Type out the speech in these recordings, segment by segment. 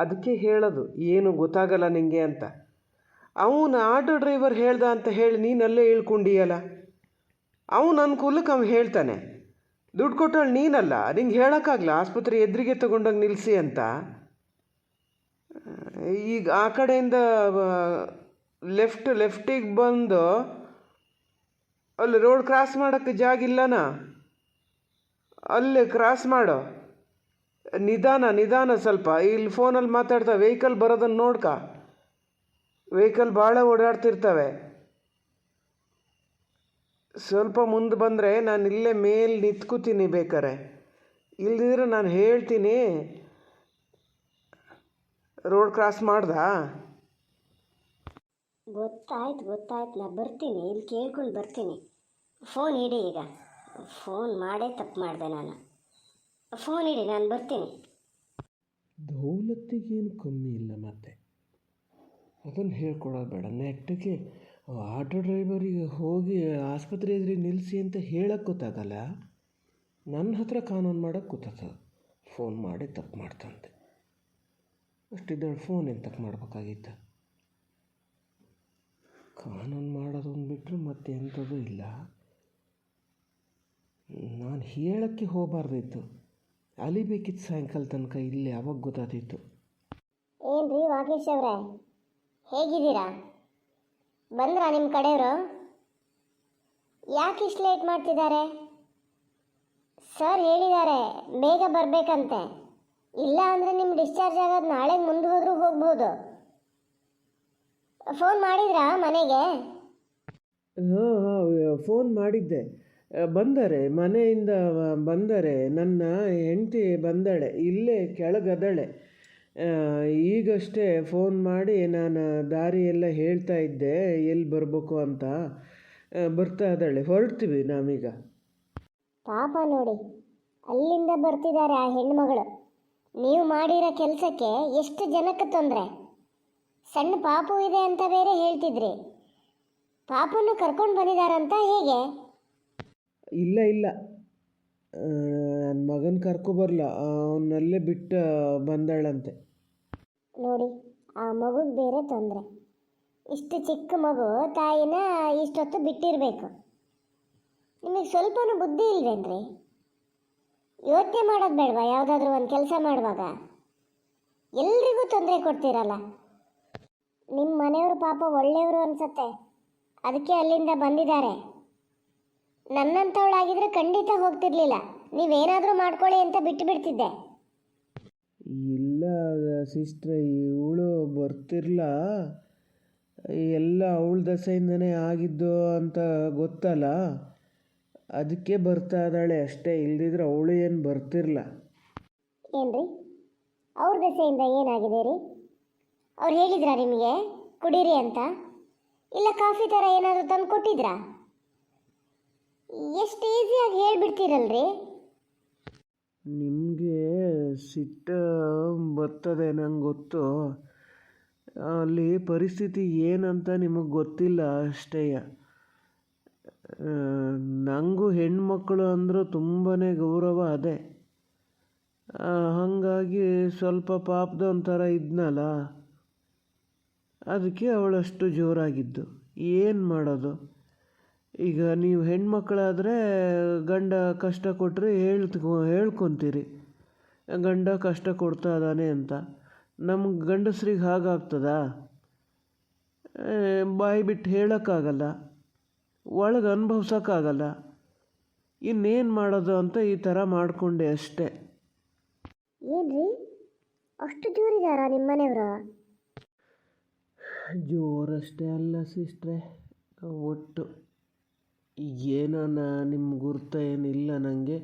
ಅದಕ್ಕೆ ಹೇಳೋದು, ಏನು ಗೊತ್ತಾಗಲ್ಲ ನಿಂಗೆ ಅಂತ. ಅವನು ಆಟೋ ಡ್ರೈವರ್ ಹೇಳ್ದ ಅಂತ ಹೇಳಿ ನೀನು ಅಲ್ಲೇ ಇಳ್ಕೊಂಡಿಯಲ್ಲ ಅವನು ಅನುಕೂಲಕ್ಕೆ ಅವ್ನು ಹೇಳ್ತಾನೆ. ದುಡ್ಡು ಕೊಟ್ಟವಳು ನೀನಲ್ಲ, ನಿಂಗೆ ಹೇಳೋಕ್ಕಾಗಲ್ಲ ಆಸ್ಪತ್ರೆ ಎದುರಿಗೆ ತಗೊಂಡೋಗಿ ನಿಲ್ಲಿಸಿ ಅಂತ? ಈಗ ಆ ಕಡೆಯಿಂದ ಲೆಫ್ಟ್, ಲೆಫ್ಟಿಗೆ ಬಂದು, ಅಲ್ಲಿ ರೋಡ್ ಕ್ರಾಸ್ ಮಾಡೋಕ್ಕೆ ಜಾಗ ಇಲ್ಲನಾ? ಅಲ್ಲಿ ಕ್ರಾಸ್ ಮಾಡು? ನಿಧಾನ ನಿಧಾನ ಸ್ವಲ್ಪ. ಇಲ್ಲಿ ಫೋನಲ್ಲಿ ಮಾತಾಡ್ತಾ ವೆಹಿಕಲ್ ಬರೋದನ್ನು ನೋಡ್ಕ. ವೆಹಿಕಲ್ ಭಾಳ ಓಡಾಡ್ತಿರ್ತವೆ. ಸ್ವಲ್ಪ ಮುಂದೆ ಬಂದರೆ ನಾನು ಇಲ್ಲೇ ಮೇಲೆ ನಿಂತ್ಕೋತೀನಿ ಬೇಕಾರೆ. ಇಲ್ದಿದ್ರೆ ನಾನು ಹೇಳ್ತೀನಿ ರೋಡ್ ಕ್ರಾಸ್ ಮಾಡ್ದಾ? ಗೊತ್ತಾಯ್ತು ಗೊತ್ತಾಯ್ತು. ನಾ ಬರ್ತೀನಿ, ಇಲ್ಲಿ ಕೇಳ್ಕೊಂಡು ಬರ್ತೀನಿ. ಫೋನ್ ಇಡಿ ಈಗ. ಫೋನ್ ಮಾಡೇ ತಪ್ಪು ಮಾಡಿದೆ ನಾನು. ಫೋನ್ ಇಡಿ, ನಾನು ಬರ್ತೀನಿ. ದೌಲತ್ತಿಗೇನು ಕಮ್ಮಿ ಇಲ್ಲ ಮತ್ತೆ. ಅದನ್ನು ಹೇಳ್ಕೊಡೋದು ಬೇಡ. ನೆಟ್ಟಿಗೆ ಆಟೋ ಡ್ರೈವರಿಗೆ ಹೋಗಿ ಆಸ್ಪತ್ರೆ ಎದುರಿಗೆ ನಿಲ್ಲಿಸಿ ಅಂತ ಹೇಳಕ್ಕೆ ಗೊತ್ತಾಗಲ್ಲ. ನನ್ನ ಹತ್ರ ಕಾನೂನು ಮಾಡೋಕ್ಕೆ ಗೊತ್ತಾಗ್ತದೆ. ಫೋನ್ ಮಾಡಿ ತಪ್ಪು ಮಾಡ್ತಂತೆ. ಅಷ್ಟಿದ್ದಾಳೆ ಫೋನ್ ಏನು ತಪ್ಪು ಮಾಡ್ಬೇಕಾಗಿತ್ತು? ಕಾನೂನು ಮಾಡೋದೊಂದು ಬಿಟ್ಟರೆ ಮತ್ತೆ ಎಂಥದ್ದು ಇಲ್ಲ. ನಾನು ಹೇಳೋಕ್ಕೆ ಹೋಗಬಾರ್ದಿತ್ತು. ಅಲಿಬೇಕಿತ್ತು ಸಾಯಂಕಾಲ ತನಕ ಇಲ್ಲಿ ಯಾವಾಗ ಗೊತ್ತಾಗ್ತಿತ್ತು? ಏನ್ರಿ ರೀ ವಾಗೇಶ್ ಅವರೇ ಹೇಗಿದ್ದೀರಾ? ಬಂದ್ರಾ ನಿಮ್ಮ ಕಡೆಯವರು ಯಾಕೆ ಇಷ್ಟು ಲೇಟ್ ಮಾಡ್ತಿದ್ದಾರೆ? ಸರ್ ಹೇಳಿದ್ದಾರೆ ಬೇಗ ಬರಬೇಕಂತೆ. ಇಲ್ಲ ಅಂದರೆ ನಿಮ್ಮ ಡಿಸ್ಚಾರ್ಜ್ ಆಗೋದು ನಾಳೆ ಮುಂದೆ ಹೋದರೂ ಹೋಗ್ಬೋದು. ಫೋನ್ ಮಾಡಿದ್ರಾ ಮನೆಗೆ? ಹಾಂ ಹಾಂ ಫೋನ್ ಮಾಡಿದ್ದೆ. ಬಂದರೆ, ಮನೆಯಿಂದ ಬಂದರೆ, ನನ್ನ ಹೆಂಡತಿ ಬಂದಳೆ, ಇಲ್ಲೇ ಕೆಳಗದಳೆ. ಈಗಷ್ಟೇ ಫೋನ್ ಮಾಡಿ ನಾನು ದಾರಿ ಎಲ್ಲ ಹೇಳ್ತಾ ಇದ್ದೆ, ಎಲ್ಲಿ ಬರಬೇಕು ಅಂತ. ಬರ್ತಾ ಇದ್ದಾಳೆ, ಹೊರಡ್ತೀವಿ ನಾವೀಗ. ಪಾಪ ನೋಡಿ, ಅಲ್ಲಿಂದ ಬರ್ತಿದ್ದಾರೆ ಆ ಹೆಣ್ಮಗಳು. ನೀವು ಮಾಡಿರೋ ಕೆಲಸಕ್ಕೆ ಎಷ್ಟು ಜನಕ್ಕೆ ತೊಂದರೆ? ಸಣ್ಣ ಪಾಪು ಇದೆ ಅಂತ ಬೇರೆ ಹೇಳ್ತಿದ್ರಿ. ಪಾಪನ್ನು ಕರ್ಕೊಂಡು ಬಂದಿದ್ದಾರಂತ ಹೇಗೆ? ಇಲ್ಲ ಇಲ್ಲ. ನನ್ನ ಮಗನ ಕರ್ಕೊಬರಲ್ಲ ಅವನಲ್ಲೇ ಬಿಟ್ಟು ಬಂದಳಂತೆ. ನೋಡಿ, ಆ ಮಗುಗೆ ಬೇರೆ ತೊಂದರೆ. ಇಷ್ಟು ಚಿಕ್ಕ ಮಗು ತಾಯಿನ ಇಷ್ಟೊತ್ತು ಬಿಟ್ಟಿರಬೇಕು. ನಿಮಗೆ ಸ್ವಲ್ಪನೂ ಬುದ್ಧಿ ಇಲ್ವೇನ್ರಿ? ಯೋಚನೆ ಮಾಡೋದು ಬೇಡವಾ ಯಾವುದಾದ್ರೂ ಒಂದು ಕೆಲಸ ಮಾಡುವಾಗ? ಎಲ್ರಿಗೂ ತೊಂದರೆ ಕೊಡ್ತೀರಲ್ಲ? ನಿಮ್ಮ ಮನೆಯವರು ಪಾಪ ಒಳ್ಳೆಯವರು ಅನ್ಸತ್ತೆ. ಅದಕ್ಕೆ ಅಲ್ಲಿಂದ ಬಂದಿದ್ದಾರೆ. ನನ್ನಂಥವಳಾಗಿದ್ರೆ ಖಂಡಿತ ಹೋಗ್ತಿರ್ಲಿಲ್ಲ. ನೀವೇನಾದರೂ ಮಾಡ್ಕೊಳ್ಳಿ ಅಂತ ಬಿಟ್ಟು ಬಿಡ್ತಿದ್ದೆ ಇಲ್ಲ ಸಿಸ್ಟ್ರೆ ಇವಳು ಬರ್ತಿರ್ಲ. ಎಲ್ಲ ಅವಳ ದಸೆಯಿಂದನೇ ಆಗಿದ್ದು ಅಂತ ಗೊತ್ತಲ್ಲ. ಅದಕ್ಕೆ ಬರ್ತಾ ಇದ್ದಾಳೆ ಅಷ್ಟೇ ಇಲ್ದಿದ್ರೆ ಅವಳು ಏನು ಬರ್ತಿರ್ಲ. ಏನ್ರಿ? ಅವ್ರ ದಸೆಯಿಂದ ಏನಾಗಿದೆ ರೀ? ಅವ್ರು ಹೇಳಿದ್ರಾ ನಿಮಗೆ ಕುಡೀರಿ ಅಂತ? ಇಲ್ಲ ಕಾಫಿ ಥರ ಏನಾದರೂ ತಂದು ಕೊಟ್ಟಿದ್ರಾ ಎಷ್ಟು ಈಸಿಯಾಗಿ ಹೇಳ್ಬಿಡ್ತೀರಲ್ರಿ? ನಿಮಗೆ ಸಿಟ್ಟು ಬರ್ತದೆ ನಂಗೆ ಗೊತ್ತು. ಅಲ್ಲಿ ಪರಿಸ್ಥಿತಿ ಏನಂತ ನಿಮಗೆ ಗೊತ್ತಿಲ್ಲ ಅಷ್ಟೇ. ನನಗೂ ಹೆಣ್ಮಕ್ಳು ಅಂದರೂ ತುಂಬಾ ಗೌರವ ಅದೇ. ಹಾಗಾಗಿ ಸ್ವಲ್ಪ ಪಾಪದ ಒಂಥರ ಇದ್ನಲ್ಲ. ಅದಕ್ಕೆ ಅವಳಷ್ಟು ಜೋರಾಗಿದ್ದು. ಏನು ಮಾಡೋದು? ಈಗ ನೀವು ಹೆಣ್ಮಕ್ಳಾದರೆ ಗಂಡ ಕಷ್ಟ ಕೊಟ್ಟರೆ ಹೇಳ್ತ್ಕೊ ಹೇಳ್ಕೊತೀರಿ. ಗಂಡ ಕಷ್ಟ ಕೊಡ್ತಾ ಇದ್ದಾನೆ ಅಂತ. ನಮ್ಗೆ ಗಂಡಸ್ರಿಗೆ ಹಾಗಾಗ್ತದಾ? ಬಾಯಿ ಬಿಟ್ಟು ಹೇಳೋಕ್ಕಾಗಲ್ಲ. ಒಳಗೆ ಅನುಭವ್ಸೋಕ್ಕಾಗಲ್ಲ. ಇನ್ನೇನು ಮಾಡೋದು ಅಂತ ಈ ಥರ ಮಾಡಿಕೊಂಡೆ ಅಷ್ಟೇ. ಏನ್ರಿ? ಅಷ್ಟು ಜೋರಿದಾರಾ ನಿಮ್ಮ ಮನೆಯವರು? ಜೋರಷ್ಟೇ ಅಲ್ಲ ಸಿಸ್ಟ್ರೆ. ಒಟ್ಟು. ಏನೋ ನಾ ನಿಮ್ಮ ಗುರ್ತ ಏನಿಲ್ಲ ನನಗೆ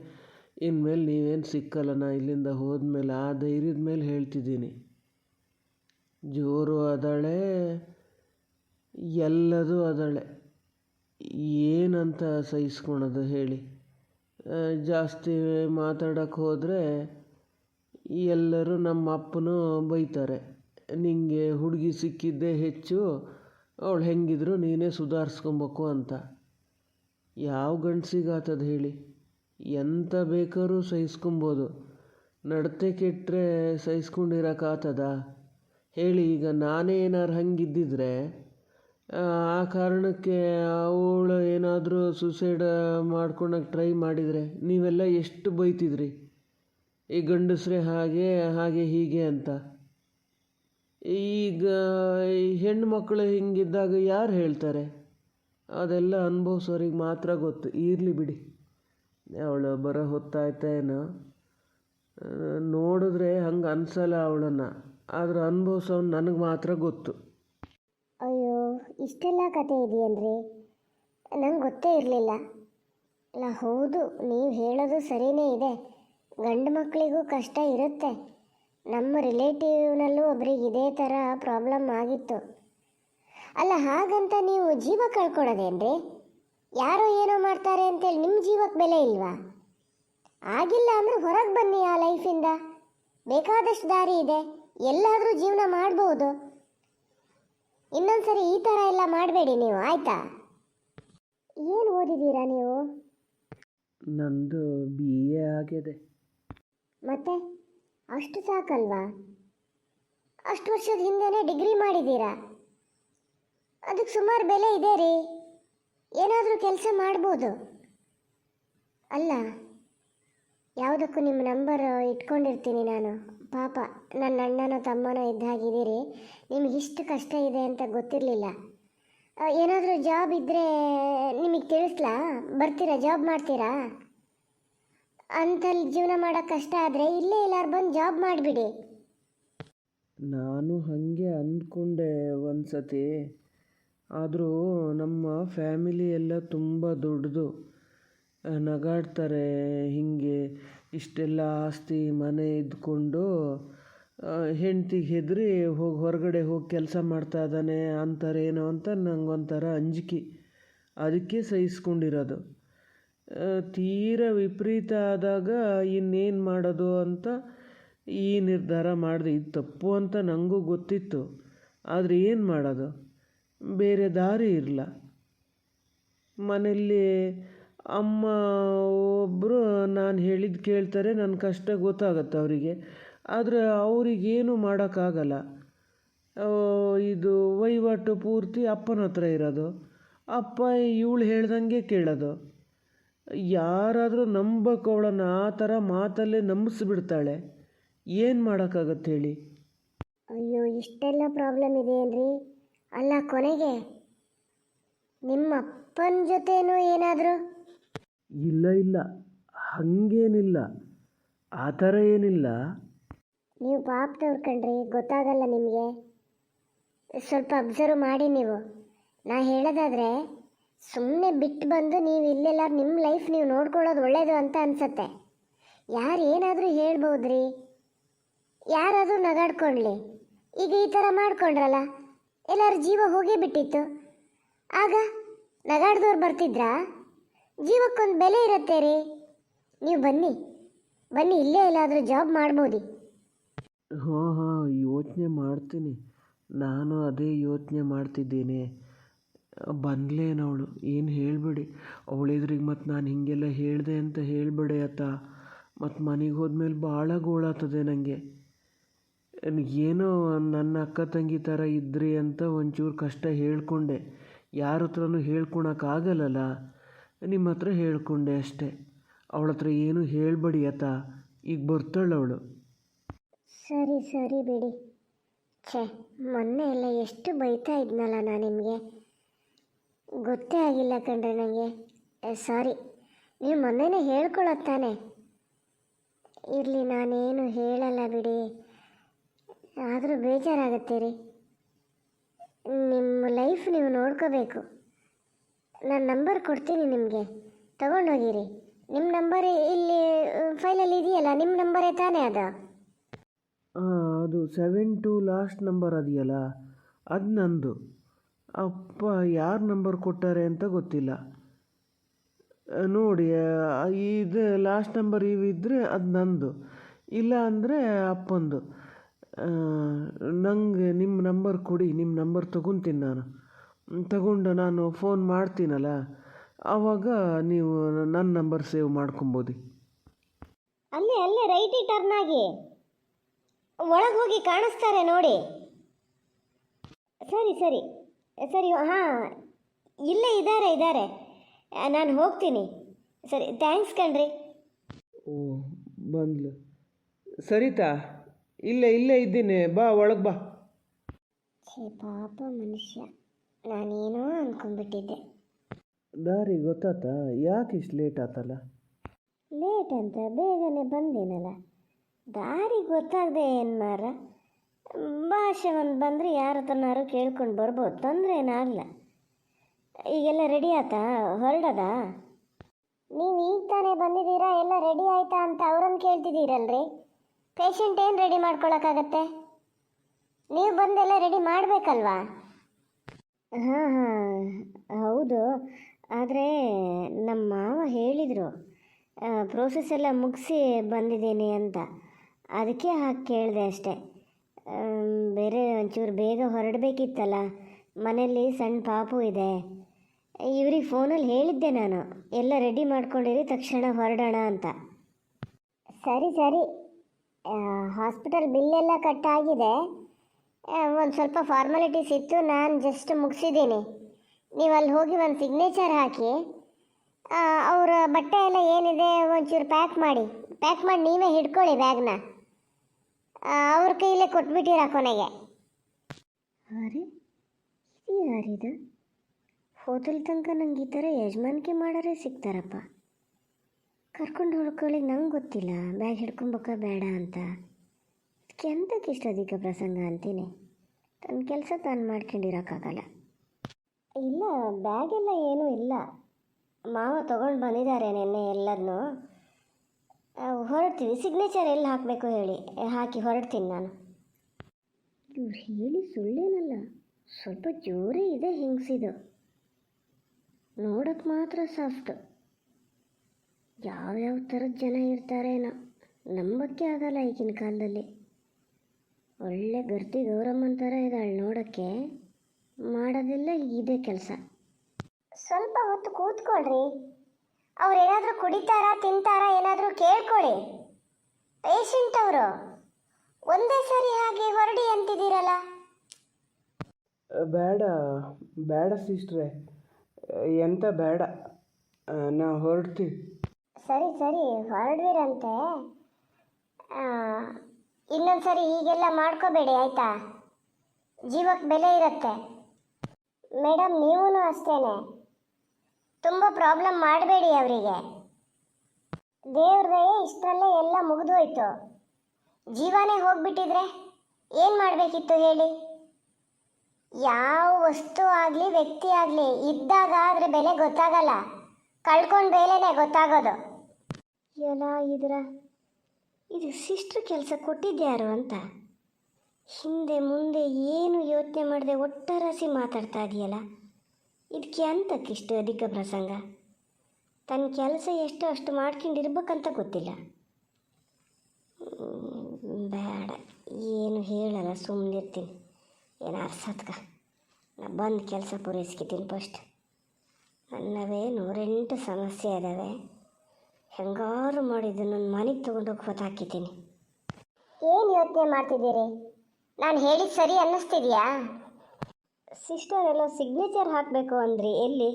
ಇನ್ಮೇಲೆ ನೀವೇನು ಸಿಕ್ಕಲ್ಲ, ನಾ ಇಲ್ಲಿಂದ ಹೋದ್ಮೇಲೆ ಆ ಧೈರ್ಯದ ಮೇಲೆ ಹೇಳ್ತಿದ್ದೀನಿ. ಜೋರು ಅದಳೆ, ಎಲ್ಲದೂ ಅದಳೆ. ಏನಂತ ಸಹಿಸ್ಕೊಳೋದು ಹೇಳಿ. ಜಾಸ್ತಿ ಮಾತಾಡೋಕ್ಕೆ ಹೋದರೆ ಎಲ್ಲರೂ ನಮ್ಮ ಅಪ್ಪನೂ ಬೈತಾರೆ. ನಿನಗೆ ಹುಡುಗಿ ಸಿಕ್ಕಿದ್ದೇ ಹೆಚ್ಚು, ಅವಳು ಹೆಂಗಿದ್ರು ನೀನೇ ಸುಧಾರಿಸ್ಕೊಬೇಕು ಅಂತ. ಯಾವ ಗಂಡಸಿಗಾತದ ಹೇಳಿ? ಎಂತ ಬೇಕಾದ್ರೂ ಸಹಿಸ್ಕೊಬೋದು. ನಡತೆ ಕೆಟ್ಟರೆ ಸಹಿಸ್ಕೊಂಡಿರೋಕ್ಕಾತದ? ಹೇಳಿ, ಈಗ ನಾನೇ ಏನಾರು ಹಂಗಿದ್ದಿದ್ರೆ, ಆ ಕಾರಣಕ್ಕೆ ಅವಳು ಏನಾದರೂ ಸುಸೈಡ್ ಮಾಡ್ಕೊಳಕ್ಕೆ ಟ್ರೈ ಮಾಡಿದರೆ ನೀವೆಲ್ಲ ಎಷ್ಟು ಬೈತಿದ್ರಿ? ಈ ಗಂಡಸ್ರೆ ಹಾಗೆ ಹಾಗೆ, ಹೀಗೆ ಅಂತ. ಈಗ ಹೆಣ್ಣು ಮಕ್ಕಳು ಹಿಂಗಿದ್ದಾಗ ಯಾರು ಹೇಳ್ತಾರೆ? ಅದೆಲ್ಲ ಅನುಭವಿಸೋರಿಗೆ ಮಾತ್ರ ಗೊತ್ತು. ಇರಲಿ ಬಿಡಿ. ಅವಳು ಬರೋ ಹೊತ್ತಾಯ್ತೇನೋ ನೋಡಿದ್ರೆ ಹಂಗೆ ಅನ್ಸಲ್ಲ ಅವಳನ್ನು. ಆದ್ರೆ ಅನುಭವಿಸೋನು ನನಗೆ ಮಾತ್ರ ಗೊತ್ತು. ಅಯ್ಯೋ, ಇಷ್ಟೆಲ್ಲ ಕತೆ ಇದೆಯೇನ್ರಿ ನಂಗೆ ಗೊತ್ತೇ ಇರಲಿಲ್ಲ. ಅಲ್ಲ, ಹೌದು, ನೀವು ಹೇಳೋದು ಸರಿಯೇ ಇದೆ. ಗಂಡು ಮಕ್ಕಳಿಗೂ ಕಷ್ಟ ಇರುತ್ತೆ. ನಮ್ಮ ರಿಲೇಟಿವ್ನಲ್ಲೂ ಒಬ್ರಿಗೆ ಇದೇ ಥರ ಪ್ರಾಬ್ಲಮ್ ಆಗಿತ್ತು. ಅಲ್ಲ ಹಾಗಂತ ನೀವು ಜೀವ ಕಳ್ಕೊಳೋದೇನ್ರಿ? ಯಾರೋ ಏನೋ ಮಾಡ್ತಾರೆ ಅಂತೇಳಿ ನಿಮ್ಮ ಜೀವಕ್ಕೆ ಬೆಲೆ ಇಲ್ವಾ? ಆಗಿಲ್ಲ ಅಂದ್ರೆ ಹೊರಗೆ ಬನ್ನಿ ಆ ಲೈಫಿಂದ ಬೇಕಾದಷ್ಟು ದಾರಿ ಇದೆ. ಎಲ್ಲಾದರೂ ಜೀವನ ಮಾಡ್ಬೋದು. ಇನ್ನೊಂದ್ಸರಿ ಈ ಥರ ಎಲ್ಲ ಮಾಡಬೇಡಿ ನೀವು ಆಯ್ತಾ? ಏನು ಓದಿದ್ದೀರಾ ನೀವು? ನಂದು ಬಿ ಎ ಆಗಿದೆ. ಮತ್ತೆ? ಅಷ್ಟು ಸಾಕಲ್ವಾ? ಅಷ್ಟು ವರ್ಷದ ಹಿಂದೆನೇ ಡಿಗ್ರಿ ಮಾಡಿದ್ದೀರಾ? ಅದಕ್ಕೆ ಸುಮಾರು ಬೆಲೆ ಇದೆ ರೀ. ಏನಾದರೂ ಕೆಲಸ ಮಾಡ್ಬೋದು. ಅಲ್ಲ, ಯಾವುದಕ್ಕೂ ನಿಮ್ಮ ನಂಬರ್ ಇಟ್ಕೊಂಡಿರ್ತೀನಿ ನಾನು. ಪಾಪ, ನನ್ನ ಅಣ್ಣನೋ ತಮ್ಮನೋ ಇದ್ದ ಹಾಗಿದ್ದೀರಿ ನಿಮ್ಗೆ ಇಷ್ಟು ಕಷ್ಟ ಇದೆ ಅಂತ ಗೊತ್ತಿರಲಿಲ್ಲ. ಏನಾದರೂ ಜಾಬ್ ಇದ್ದರೆ ನಿಮಗೆ ತಿಳಿಸ್ಲಾ? ಬರ್ತೀರಾ ಜಾಬ್ ಮಾಡ್ತೀರಾ? ಅಂತಲ್ಲಿ ಜೀವನ ಮಾಡೋ ಕಷ್ಟ ಆದರೆ ಇಲ್ಲೇ ಎಲ್ಲಾರು ಬಂದು ಜಾಬ್ ಮಾಡಿಬಿಡಿ. ನಾನು ಹಾಗೆ ಅಂದ್ಕೊಂಡೆ ಒಂದು ಸತಿ ಆದರೂ ನಮ್ಮ ಫ್ಯಾಮಿಲಿ ಎಲ್ಲ ತುಂಬ ದೊಡ್ಡದು. ನಗಾಡ್ತಾರೆ, ಹೀಗೆ ಇಷ್ಟೆಲ್ಲ ಆಸ್ತಿ ಮನೆ ಇದ್ದುಕೊಂಡು ಹೆಂಡ್ತಿಗೆ ಹೆದರಿ ಹೋಗಿ ಹೊರಗಡೆ ಹೋಗಿ ಕೆಲಸ ಮಾಡ್ತಾ ಇದ್ದಾನೆ, ಅಂತಾರೇನೋ ಅಂತ ನಂಗೊಂಥರ ಅಂಜಿಕೆ. ಅದಕ್ಕೆ ಸಹಿಸ್ಕೊಂಡಿರೋದು. ತೀರ ವಿಪರೀತ ಆದಾಗ ಇನ್ನೇನು ಮಾಡೋದು ಅಂತ ಈ ನಿರ್ಧಾರ ಮಾಡಿದೆ. ಇದು ತಪ್ಪು ಅಂತ ನನಗೂ ಗೊತ್ತಿತ್ತು. ಆದರೆ ಏನು ಮಾಡೋದು? ಬೇರೆ ದಾರಿ ಇರಲ್ಲ ಮನೆಯಲ್ಲಿ ಅಮ್ಮ ಒಬ್ಬರು ನಾನು ಹೇಳಿದ್ದು ಕೇಳ್ತಾರೆ ನನ್ನ ಕಷ್ಟ ಗೊತ್ತಾಗತ್ತೆ ಅವರಿಗೆ. ಆದರೆ ಅವರಿಗೇನು ಮಾಡೋಕ್ಕಾಗಲ್ಲ. ಇದು ವಹಿವಾಟು ಪೂರ್ತಿ ಅಪ್ಪನ ಹತ್ರ ಇರೋದು. ಅಪ್ಪ ಇವಳು ಹೇಳ್ದಂಗೆ ಕೇಳೋದು. ಯಾರಾದರೂ ನಂಬಕ್ಕೆ ಅವಳನ್ನು ಆ ಥರ ಮಾತಲ್ಲೇ ನಂಬಿಸ್ಬಿಡ್ತಾಳೆ. ಏನು ಮಾಡೋಕ್ಕಾಗತ್ತೆ ಹೇಳಿ? ಅಯ್ಯೋ, ಇಷ್ಟೆಲ್ಲ ಪ್ರಾಬ್ಲಮ್ ಇದೆಯೇನ್ರಿ ಅಲ್ಲ ಕೊನೆಗೆ. ನಿಮ್ಮ ಅಪ್ಪನ ಜೊತೆನೂ ಏನಾದರೂ? ಇಲ್ಲ ಇಲ್ಲ. ಹಾಗೇನಿಲ್ಲ. ಆ ಥರ ಏನಿಲ್ಲ. ನೀವು ಪಾಪದವ್ರು ಕಣ್ರಿ ಗೊತ್ತಾಗಲ್ಲ ನಿಮಗೆ. ಸ್ವಲ್ಪ ಅಬ್ಸರ್ವ್ ಮಾಡಿ ನೀವು. ನಾ ಹೇಳೋದಾದರೆ ಸುಮ್ಮನೆ ಬಿಟ್ಟು ಬಂದು ನೀವು ಇಲ್ಲೆಲ್ಲ ನಿಮ್ಮ ಲೈಫ್ ನೀವು ನೋಡ್ಕೊಳ್ಳೋದು ಒಳ್ಳೇದು ಅಂತ ಅನಿಸುತ್ತೆ. ಯಾರು ಏನಾದರೂ ಹೇಳ್ಬೋದ್ರಿ? ಯಾರಾದರೂ ನಗಾಡ್ಕೊಳ್ಳಿ ಈಗ ಈ ಥರ ಮಾಡ್ಕೊಂಡ್ರಲ್ಲ? ಎಲ್ಲರ ಜೀವ ಹೋಗೇ ಬಿಟ್ಟಿತ್ತು. ಆಗ ನಗಾಡ್ದವ್ರು ಬರ್ತಿದ್ರಾ? ಜೀವಕ್ಕೊಂದು ಬೆಲೆ ಇರುತ್ತೆ ರೀ. ನೀವು ಬನ್ನಿ. ಬನ್ನಿ, ಇಲ್ಲೇ ಎಲ್ಲಾದರೂ ಜಾಬ್ ಮಾಡ್ಬೋದು. ಹಾಂ ಹಾಂ, ಯೋಚನೆ ಮಾಡ್ತೀನಿ. ನಾನು ಅದೇ ಯೋಚನೆ ಮಾಡ್ತಿದ್ದೀನಿ. ಬಂದ್ಲೇನವಳು? ಏನು ಹೇಳಬೇಡಿ. ಅವಳಿದ್ರಿಗೆ ಮತ್ತು ನಾನು ಹೀಗೆಲ್ಲ ಹೇಳಿದೆ ಅಂತ ಹೇಳಬೇಡಿ ಅತ್ತ. ಮತ್ತು ಮನೆಗೆ ಹೋದ್ಮೇಲೆ ಭಾಳ ಗೋಳಾತದೆ ನನಗೆ ಏನೋ ನನ್ನ ಅಕ್ಕ ತಂಗಿ ಥರ ಇದ್ರಿ ಅಂತ ಒಂಚೂರು ಕಷ್ಟ ಹೇಳಿಕೊಂಡೆ. ಯಾರ ಹತ್ರನೂ ಹೇಳ್ಕೊಳಕ್ಕಾಗಲ್ಲಲ್ಲ ನಿಮ್ಮ ಹತ್ರ ಹೇಳಿಕೊಂಡೆ ಅಷ್ಟೆ. ಅವಳ ಹತ್ರ ಏನೂ ಹೇಳಬೇಡಿ ಅತ್ತ, ಈಗ ಬರ್ತಾಳೆ ಅವಳು. ಸರಿ ಸರಿ ಬಿಡಿ. ಛೇ, ಮೊನ್ನೆ ಎಲ್ಲ ಎಷ್ಟು ಬೈತಾ ಇದ್ನಲ್ಲ ನಾನು ನಿಮಗೆ. ಗೊತ್ತೇ ಆಗಿಲ್ಲ ಕಂಡ್ರೆ ನನಗೆ ಸಾರಿ, ನೀವು ಮೊನ್ನೆನೇ ಹೇಳ್ಕೊಳತ್ತಾನೆ ಇರಲಿ, ನಾನೇನು ಹೇಳಲ್ಲ ಬಿಡಿ. ಆದರೂ ಬೇಜಾರಾಗುತ್ತೆ ರೀ ನಿಮ್ಮ ಲೈಫ್ ನೀವು ನೋಡ್ಕೋಬೇಕು. ನಾನು ನಂಬರ್ ಕೊಡ್ತೀನಿ ನಿಮಗೆ. ತಗೊಂಡೋಗಿರಿ. ನಿಮ್ಮ ನಂಬರ್ ಇಲ್ಲಿ ಫೈಲಲ್ಲಿ ಇದೆಯಲ್ಲ ನಿಮ್ಮ ನಂಬರೇ ತಾನೇ ಅದು? ಅದು ಸೆವೆನ್ ಟು ಲಾಸ್ಟ್ ನಂಬರ್ ಅದೆಯಲ್ಲ, ಅದು ನಂದು. ಅಪ್ಪ, ಯಾರು ನಂಬರ್ ಕೊಟ್ಟಾರೆ ಅಂತ ಗೊತ್ತಿಲ್ಲ. ನೋಡಿ ಇದು ಲಾಸ್ಟ್ ನಂಬರ್ ಇವಿದ್ರೆ ಅದು ನಂದು. ಇಲ್ಲ ಅಂದರೆ ಅಪ್ಪಂದು. ನನಗೆ ನಿಮ್ಮ ನಂಬರ್ ಕೊಡಿ ನಿಮ್ಮ ನಂಬರ್ ತೊಗೊತೀನಿ ನಾನು. ತಗೊಂಡು ನಾನು ಫೋನ್ ಮಾಡ್ತೀನಲ್ಲ ಆವಾಗ ನೀವು ನನ್ನ ನಂಬರ್ ಸೇವ್ ಮಾಡ್ಕೊಬೋದು. ಅಲ್ಲೇ ಅಲ್ಲೇ ರೈಟಿಗೆ ಟರ್ನ್ ಆಗಿ. ಒಳಗೆ ಹೋಗಿ ಕಾಣಿಸ್ತಾರೆ ನೋಡಿ. ಸರಿ ಸರಿ ಸರಿ ಹಾಂ ಇಲ್ಲೇ ಇದ್ದಾರೆ ಇದ್ದಾರೆ. ನಾನು ಹೋಗ್ತೀನಿ. ಸರಿ ಥ್ಯಾಂಕ್ಸ್ ಕಣ್ರಿ. ಓ ಬಂದ್ಲು. ಸರಿತಾ? ಇಲ್ಲೇ ಇಲ್ಲೇ ಇದ್ದೀನಿ. ಬಾ ಒಳಗೆ ಬಾ. ಪಾಪ ಮನುಷ್ಯ. ನಾನೇನೋ ಅನ್ಕೊಂಡ್ಬಿಟ್ಟಿದ್ದೆ. ದಾರಿ ಗೊತ್ತಾತಾ? ಯಾಕೆ ಇಷ್ಟು ಲೇಟ್ ಆತಲ್ಲ? ಲೇಟ್ ಅಂತ ಬೇಗನೆ ಬಂದೇನಲ್ಲ. ದಾರಿ ಗೊತ್ತಾಗದೆ ಏನು ಮಾರ? ಭಾಷೆ ಒಂದು ಬಂದರೆ ಯಾರ ಹತ್ರನಾರು ಕೇಳ್ಕೊಂಡು ಬರ್ಬೋದು. ತೊಂದರೆ ಏನಾಗಲ್ಲ ಈಗೆಲ್ಲ ರೆಡಿ ಆತಾ? ಹೊರಡದ? ನೀವು ಈಗ ತಾನೇ ಬಂದಿದ್ದೀರಾ? ಎಲ್ಲ ರೆಡಿ ಆಯ್ತಾ ಅಂತ ಅವ್ರನ್ನ ಕೇಳ್ತಿದ್ದೀರಲ್ರಿ? ಪೇಷಂಟ್ ಏನು ರೆಡಿ ಮಾಡ್ಕೊಳಕ್ಕಾಗತ್ತೆ? ನೀವು ಬಂದೆಲ್ಲ ರೆಡಿ ಮಾಡಬೇಕಲ್ವಾ? ಹಾಂ ಹಾಂ ಹೌದು. ಆದರೆ ನಮ್ಮ ಮಾವ ಹೇಳಿದರು ಪ್ರೋಸೆಸ್ ಎಲ್ಲ ಮುಗಿಸಿ ಬಂದಿದ್ದೀನಿ ಅಂತ. ಅದಕ್ಕೆ ಹಾಕಿ ಕೇಳಿದೆ ಅಷ್ಟೆ. ಬೇರೆ ಒಂಚೂರು ಬೇಗ ಹೊರಡಬೇಕಿತ್ತಲ್ಲ ಮನೆಯಲ್ಲಿ ಸಣ್ಣ ಪಾಪು ಇದೆ. ಇವ್ರಿಗೆ ಫೋನಲ್ಲಿ ಹೇಳಿದ್ದೆ ನಾನು ಎಲ್ಲ ರೆಡಿ ಮಾಡ್ಕೊಂಡಿರಿ ತಕ್ಷಣ ಹೊರಡೋಣ ಅಂತ. ಸರಿ ಸರಿ. ಹಾಸ್ಪಿಟಲ್ ಬಿಲ್ಲೆಲ್ಲ ಕಟ್ಟಾಗಿದೆ. ಒಂದು ಸ್ವಲ್ಪ ಫಾರ್ಮಾಲಿಟೀಸ್ ಇತ್ತು, ನಾನು ಜಸ್ಟ್ ಮುಗಿಸಿದ್ದೀನಿ. ನೀವು ಅಲ್ಲಿ ಹೋಗಿ ಒಂದು ಸಿಗ್ನೇಚರ್ ಹಾಕಿ ಅವರ ಬಟ್ಟೆ ಎಲ್ಲ ಏನಿದೆ ಒಂಚೂರು ಪ್ಯಾಕ್ ಮಾಡಿ. ಪ್ಯಾಕ್ ಮಾಡಿ ನೀವೇ ಹಿಡ್ಕೊಳ್ಳಿ ಬ್ಯಾಗ್ನ ಅವ್ರ ಕೈಲೇ ಕೊಟ್ಬಿಟ್ಟಿರ ಕೊನೆಗೆ. ಅರೆ ಯಾರಿದು? ಹೋಟೆಲ್ ತನಕ ನಂಗೆ ಈ ಥರ ಯಜಮಾನಿಕೆ ಮಾಡೋರೇ ಸಿಗ್ತಾರಪ್ಪ. ಕರ್ಕೊಂಡು ಹುಡ್ಕೊಳ್ಳಿ ನಂಗೆ ಗೊತ್ತಿಲ್ಲ. ಬ್ಯಾಗ್ ಹಿಡ್ಕೊಂಬೋಕ ಬೇಡ ಅಂತ. ಅದಕ್ಕೆ ಎಂತಕ್ಕೆ ಇಷ್ಟು ಅಧಿಕ ಪ್ರಸಂಗ ಅಂತೀನಿ? ತನ್ನ ಕೆಲಸ ತಾನು ಮಾಡ್ಕೊಂಡಿರೋಕ್ಕಾಗಲ್ಲ. ಇಲ್ಲ, ಬ್ಯಾಗೆಲ್ಲ ಏನೂ ಇಲ್ಲ. ಮಾವ ತೊಗೊಂಡು ಬಂದಿದ್ದಾರೆ ನಿನ್ನೆ ಎಲ್ಲದನ್ನೂ ಹೊರಡ್ತೀವಿ. ಸಿಗ್ನೇಚರ್ ಎಲ್ಲಿ ಹಾಕಬೇಕು ಹೇಳಿ. ಹಾಕಿ ಹೊರಡ್ತೀನಿ ನಾನು. ಇವ್ರು ಹೇಳಿ ಸುಳ್ಳೇನಲ್ಲ. ಸ್ವಲ್ಪ ಜೋರೇ ಇದೆ ಹಿಂಗ್ಸಿದು. ನೋಡೋಕ್ಕೆ ಮಾತ್ರ ಸಾಫ್ಟ್. ಯಾವ್ಯಾವ ಥರದ ಜನ ಇರ್ತಾರೇನೋ. ನಂಬಕ್ಕೆ ಆಗಲ್ಲ ಈಗಿನ ಕಾಲದಲ್ಲಿ. ಒಳ್ಳೆ ಗರ್ತಿ ಗೌರಮ್ಮನ ಥರ ಇದ್ದಾಳೆ ನೋಡೋಕ್ಕೆ. ಮಾಡೋದೆಲ್ಲ ಇದೇ ಕೆಲಸ. ಸ್ವಲ್ಪ ಹೊತ್ತು ಕೂತ್ಕೊಳ್ರಿ. ಅವ್ರು ಏನಾದರೂ ಕುಡಿತಾರಾ ತಿಂತಾರಾ ಏನಾದರೂ ಕೇಳ್ಕೊಳ್ಳಿ ಪೇಷಂಟ್ ಅವರು. ಒಂದೇ ಸರಿ ಹಾಗೆ ಹೊರಡಿ ಅಂತಿದ್ದೀರಲ್ಲ. ಬೇಡ ಬೇಡ ಸಿಸ್ಟ್ರೆ. ಎಂತ ಬೇಡ. ನಾ ಹೊರಡ್ತೀವಿ ಸರಿ ಸರಿ ಹೊರಡ್ವಿರಂತೆ ಇನ್ನೊಂದು ಸರಿ ಹೀಗೆಲ್ಲ ಮಾಡ್ಕೋಬೇಡಿ, ಆಯಿತಾ? ಜೀವಕ್ಕೆ ಬೆಲೆ ಇರುತ್ತೆ. ಮೇಡಮ್ ನೀವೂ ಅಷ್ಟೇನೆ. ತುಂಬ ಪ್ರಾಬ್ಲಮ್ ಮಾಡಬೇಡಿ ಅವರಿಗೆ. ದೇವ್ರದೇ ಇಷ್ಟರಲ್ಲೇ ಎಲ್ಲ ಮುಗಿದೋಯ್ತು. ಜೀವನೇ ಹೋಗ್ಬಿಟ್ಟಿದ್ರೆ ಏನು ಮಾಡಬೇಕಿತ್ತು ಹೇಳಿ? ಯಾವ ವಸ್ತು ಆಗಲಿ, ವ್ಯಕ್ತಿ ಆಗಲಿ, ಇದ್ದಾಗ ಆದರೆ ಬೆಲೆ ಗೊತ್ತಾಗಲ್ಲ. ಕಳ್ಕೊಂಡ ಬೆಲೆನೇ ಗೊತ್ತಾಗೋದು. ಎಲ್ಲ ಇದ್ರ. ಇದು ಸಿಸ್ಟ್ರ್ ಕೆಲಸ ಕೊಟ್ಟಿದ್ಯಾರು ಅಂತ. ಹಿಂದೆ ಮುಂದೆ ಏನು ಯೋಚನೆ ಮಾಡದೆ ಒಟ್ಟರಸಿ ಮಾತಾಡ್ತಾ ಇದೆಯಲ್ಲ. ಇದಕ್ಕೆ ಅಂತಕ್ಕಿಷ್ಟು ಅಧಿಕ ಪ್ರಸಂಗ? ತನ್ನ ಕೆಲಸ ಎಷ್ಟು ಅಷ್ಟು ಮಾಡ್ಕೊಂಡಿರ್ಬೇಕಂತ ಗೊತ್ತಿಲ್ಲ. ಬೇಡ. ಏನು ಹೇಳಲ್ಲ ಸುಮ್ಮನಿರ್ತೀನಿ ಏನು ಅರ್ಸತ್ಕ? ನಾ ಬಂದು ಕೆಲಸ ಪೂರೈಸ್ಕಿದ್ದೀನಿ ಫಸ್ಟ್ ನನ್ನವೇ ನೂರೆಂಟು ಸಮಸ್ಯೆ ಇದ್ದಾವೆ ಹೆಂಗಾರು ಮಾಡಿದ್ದು ನನ್ನ ಮನೆಗೆ ತೊಗೊಂಡೋಗಿ ಹೊತ್ತಾಕಿದ್ದೀನಿ ಏನು ಯೋಚನೆ ಮಾಡ್ತಿದ್ದೀರಿ? ನಾನು ಹೇಳಿದ ಸರಿ ಅನ್ನಿಸ್ತಿದ್ಯಾ? ಸಿಸ್ಟರ್ ಎಲ್ಲ ಸಿಗ್ನೇಚರ್ ಹಾಕಬೇಕು ಅಂದ್ರಿ ಎಲ್ಲಿ?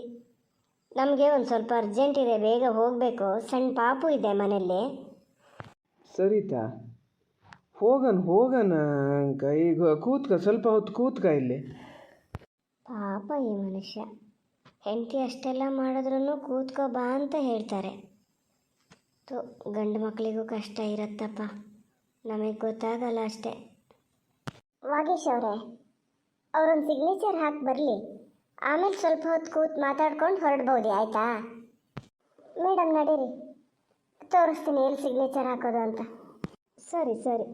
ನಮಗೆ ಒಂದು ಸ್ವಲ್ಪ ಅರ್ಜೆಂಟ್ ಇದೆ ಬೇಗ ಹೋಗಬೇಕು. ಸಣ್ಣ ಪಾಪು ಇದೆ ಮನೆಯಲ್ಲಿ ಸರಿತಾ ಹೋಗನ್ ಹೋಗನ ಅಂಕ ಈಗ ಕೂತ್ಕ ಸ್ವಲ್ಪ ಹೊತ್ತು ಕೂತ್ಕ ಇಲ್ಲಿ. ಪಾಪ ಈ ಮನುಷ್ಯ. ಹೆಂಡತಿ ಅಷ್ಟೆಲ್ಲ ಮಾಡಿದ್ರೂ ಕೂತ್ಕೋ ಬಾ ಅಂತ ಹೇಳ್ತಾರೆ. ತು ಗಂಡು ಮಕ್ಕಳಿಗೂ ಕಷ್ಟ ಇರುತ್ತಪ್ಪ. ನಮಗೆ ಗೊತ್ತಾಗಲ್ಲ ಅಷ್ಟೇ. ವಾಗೀಶ್ ಅವರೇ ಅವರೊಂದು ಸಿಗ್ನೇಚರ್ ಹಾಕಿ ಬರಲಿ. ಆಮೇಲೆ ಸ್ವಲ್ಪ ಹೊತ್ತು ಕೂತು ಮಾತಾಡ್ಕೊಂಡು ಹೊರಡ್ಬೋದು ಆಯಿತಾ? ಮೇಡಮ್ ನಡೀರಿ. ತೋರಿಸ್ತೀನಿ ಎಲ್ಲಿ ಸಿಗ್ನೇಚರ್ ಹಾಕೋದು ಅಂತ. ಸರಿ ಸರಿ.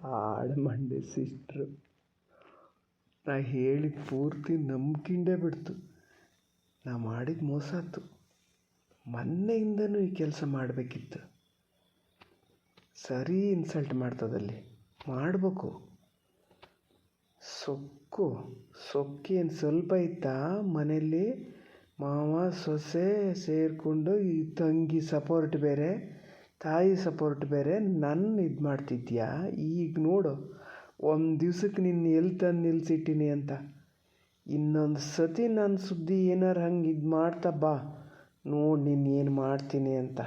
ಹಾಡು ಮಂಡೆ ಸಿಸ್ಟ್ರು ನಾ ಹೇಳಿದ ಪೂರ್ತಿ ನಂಬ್ಕಿಂಡೇ ಬಿಡ್ತು. ನಾ ಮಾಡಿದ ಮೋಸ ಆಯ್ತು ಮೊನ್ನೆಯಿಂದನೂ ಈ ಕೆಲಸ ಮಾಡಬೇಕಿತ್ತು. ಸರಿ ಇನ್ಸಲ್ಟ್ ಮಾಡ್ತದಲ್ಲಿ ಮಾಡಬೇಕು. ಸೊಕ್ಕು ಸೊಕ್ಕೇನು ಸ್ವಲ್ಪ ಇತ್ತಾ? ಮನೆಯಲ್ಲಿ ಮಾವ, ಸೊಸೆ ಸೇರಿಕೊಂಡು ಈ ತಂಗಿ ಸಪೋರ್ಟ್ ಬೇರೆ, ತಾಯಿ ಸಪೋರ್ಟ್ ಬೇರೆ ನನ್ನ ಇದು ಮಾಡ್ತಿದ್ಯಾ? ಈಗ ನೋಡು, ಒಂದು ದಿವ್ಸಕ್ಕೆ ನಿನ್ನ ಎಲ್ಲಿ ತಂದು ನಿಲ್ಸಿಟ್ಟಿನಿ ಅಂತ. ಇನ್ನೊಂದು ಸತಿ ನನ್ನ ಸುದ್ದಿ ಏನಾರು ಹಂಗೆ ಇದು ಮಾಡ್ತಾ ಬಾ. ನೋಡಿ ನೀನು ಏನು ಮಾಡ್ತೀನಿ ಅಂತ.